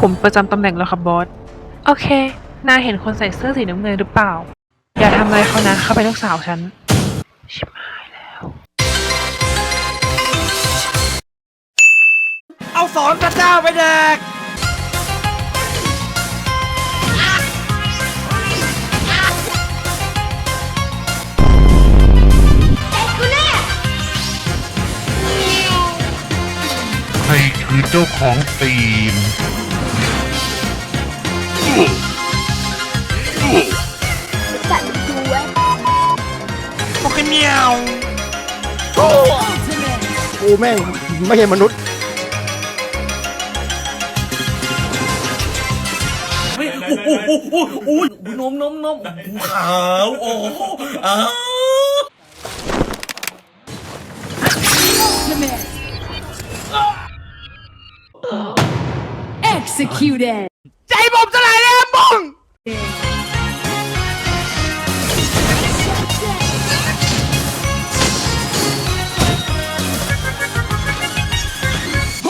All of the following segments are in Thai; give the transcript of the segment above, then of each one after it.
ผมประจำตำแหน่งแล้วครับบอส โอเค นายเห็นคนใส่เสื้อสีน้ำเงินหรือเปล่า อย่าทำอะไรเขานะเขาเป็นลูกสาวฉัน ชิบหายแล้ว เอาสอนพระเจ้าไปแดก ใครคือเจ้าของ ตีนโอเคเมียวกูแม่งไม่ใช่มนุษย์เฮ้ยโอ้โหโอ้โหโอ้โหนมนมนมขาวโอ้อ้าว Executed. ใจ ผมสลายแล้วมึง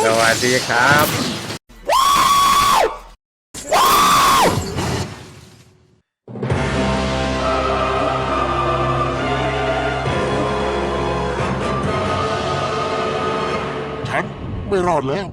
สวัสดีครับ ฉันไม่รอดแล้ว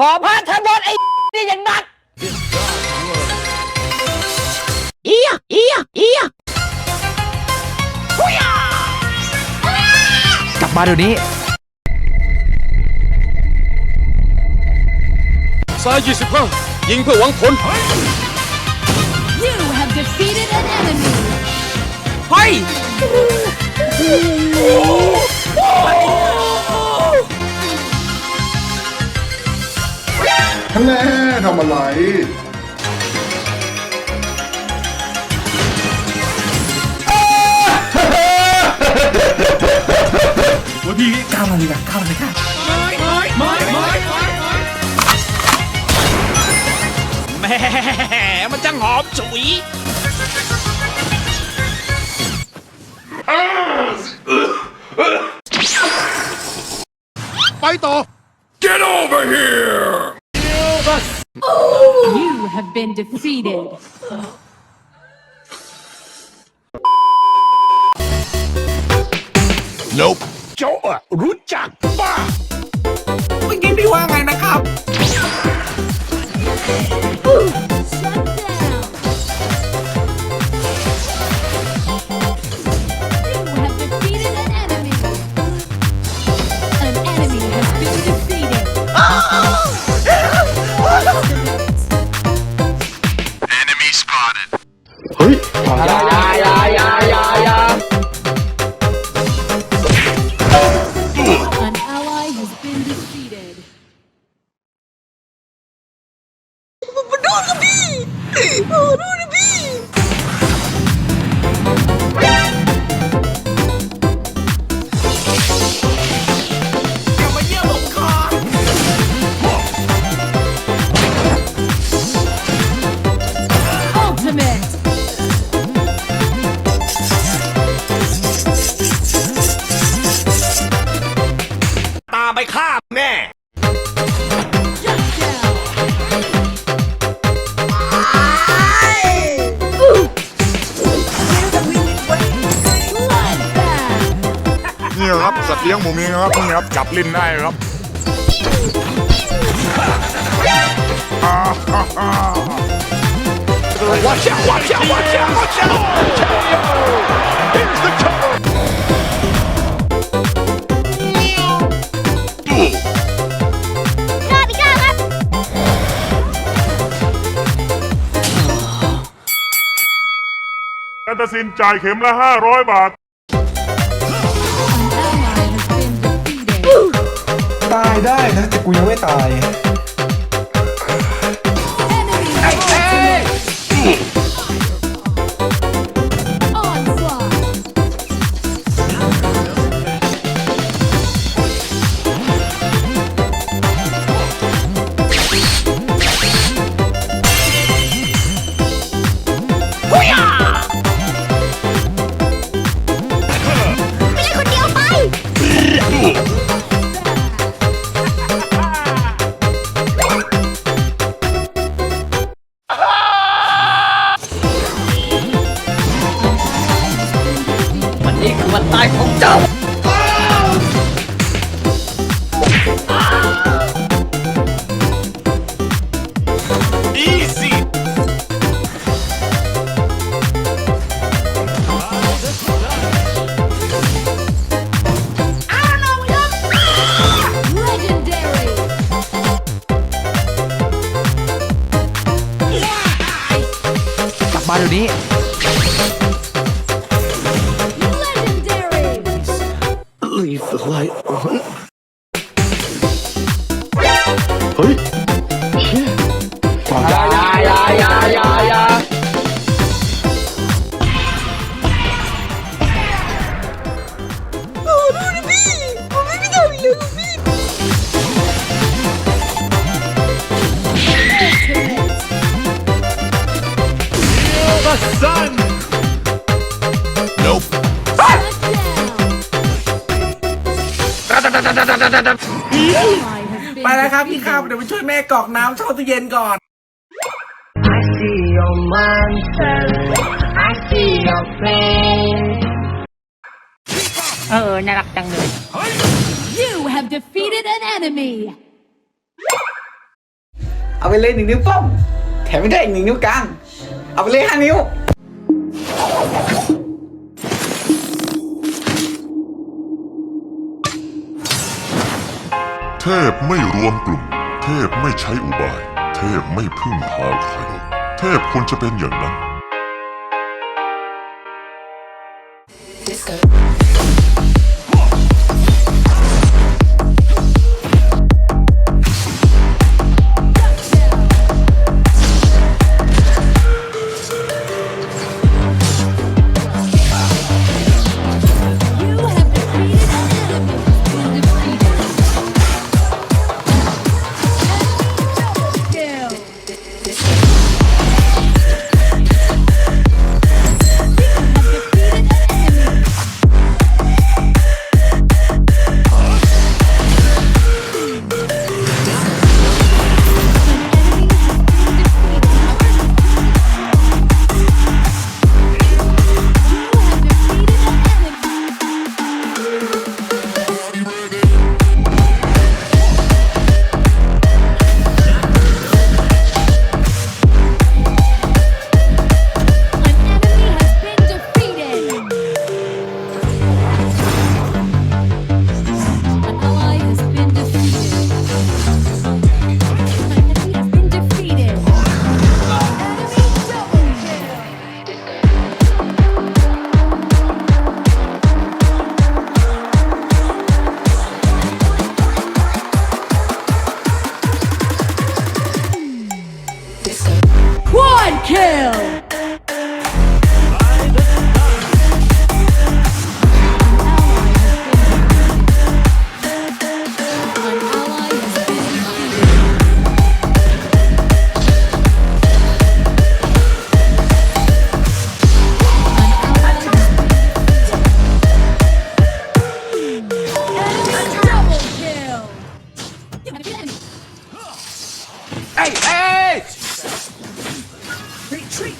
ขอพระท่านบอลไอ้นี่อย่างนักเอียเอียเอียกลับมาเดี๋ยวนี้ ซ้าย25 ยิงเพื่อหวังผล You have defeated an enemy. เฮ้ย ฮัลโหลทำอะไรวันนี้ก้าวมาเลยค่ะก้าวมาเลยค่ะแม่มันจังหอมฉุย ไปต่อ Get over here You have been defeated. เจ้าอะรู้จักป้า อย่ นี่ครับสัตว์เลี้ยงผมเองครับนี่ครับจับลิ้นได้ครับอ่าฮ่าฮ่า Watch out Watch out Watch out Watch out Here's the cover การตัดสินจ่ายเข็มละ 500 บาท ตายได้นะแต่กูยังไม่ตาย นี่คือวันตายของเจ้า เฮ้ยเชี่ยอยาอยาอยาอยาอยาอยา ไปแล้วครับพี่ข้าวเดี๋ยวไปช่วยแม่กรอกน้ำเข้าตู้เย็นก่อนเออ น่ารักจังเลย You have defeated an enemy. เอาไปเลยหนึ่งนิ้วโป้งแถมไม่ได้อีกหนึ่งนิ้วกลาง เอาไปเลยห้านิ้ว เทพไม่รวมกลุ่ม เทพไม่ใช้อุบาย เทพไม่พึ่งพาใคร เทพควรจะเป็นอย่างนั้น You Hey! Hey! Retreat!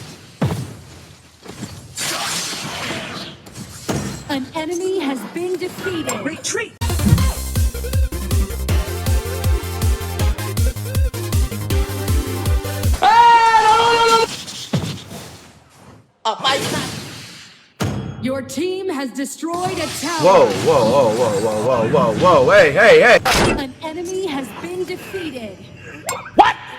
An enemy has been defeated. Retreat! Your team has destroyed a tower. Whoa, whoa, whoa, whoa, whoa, whoa, whoa, whoa, hey, hey, hey! An enemy has been defeated.